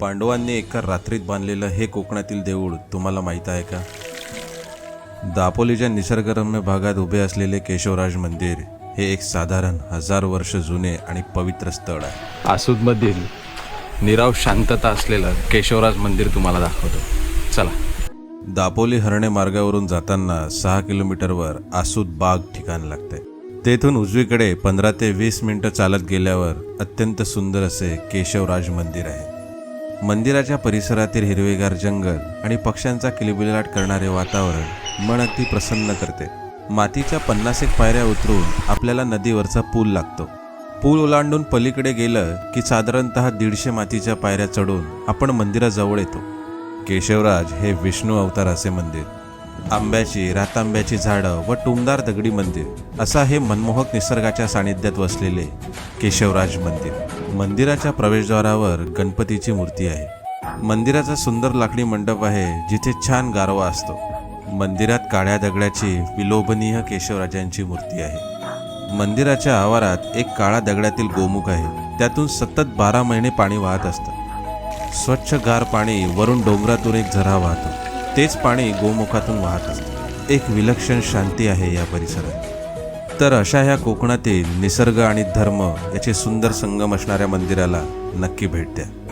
पांडवांनी एका रात्रीत बांधलेलं हे कोकणातील देऊळ तुम्हाला माहीत आहे का? दापोलीच्या निसर्गरम्य भागात उभे असलेले केशवराज मंदिर हे एक साधारण हजार वर्ष जुने आणि पवित्र स्थळ आहे. आसूदमधील निराव शांतता असलेलं केशवराज मंदिर तुम्हाला दाखवतो. चला. दापोली हरणे मार्गावरून जाताना सहा किलोमीटरवर आसूद बाग ठिकाण लागते तेथून उजवीकडे पंधरा ते वीस मिनिटं चालत गेल्यावर अत्यंत सुंदर असे केशवराज मंदिर आहे. मंदिराच्या परिसरातील हिरवेगार जंगल आणि पक्ष्यांचा किलबिलाट करणारे वातावरण मन अगदी प्रसन्न करते. मातीच्या पन्नास एक पायऱ्या उतरून आपल्याला नदीवरचा पूल लागतो. पूल ओलांडून पलीकडे गेलं की साधारणतः दीडशे मातीच्या पायऱ्या चढून आपण मंदिराजवळ येतो. केशवराज हे विष्णू अवताराचे मंदिर. आंब्याची रातांब्याची झाडं व टुमदार दगडी मंदिर असा हे मनमोहक निसर्गाच्या सानिध्यात वसलेले केशवराज मंदिर. मंदिराच्या प्रवेशद्वारावर गणपतीची मूर्ती आहे. मंदिराचा सुंदर लाकडी मंडप आहे जिथे छान गारवा असतो. मंदिरात काळ्या दगडाची विलोभनीय केशवराजांची मूर्ती आहे. मंदिराच्या आवारात एक काळा दगडातील गोमुख आहे. त्यातून सतत बारा महिने पाणी वाहत असतं. स्वच्छ गार पाणी वरून डोंगरातून एक झरा वाहतो. तेच पाणी गोमुखातून वाहत असतं. एक विलक्षण शांती आहे या परिसरात. तर अशा ह्या कोकणातील निसर्ग आणि धर्म याचे सुंदर संगम असणाऱ्या मंदिराला नक्की भेट द्या.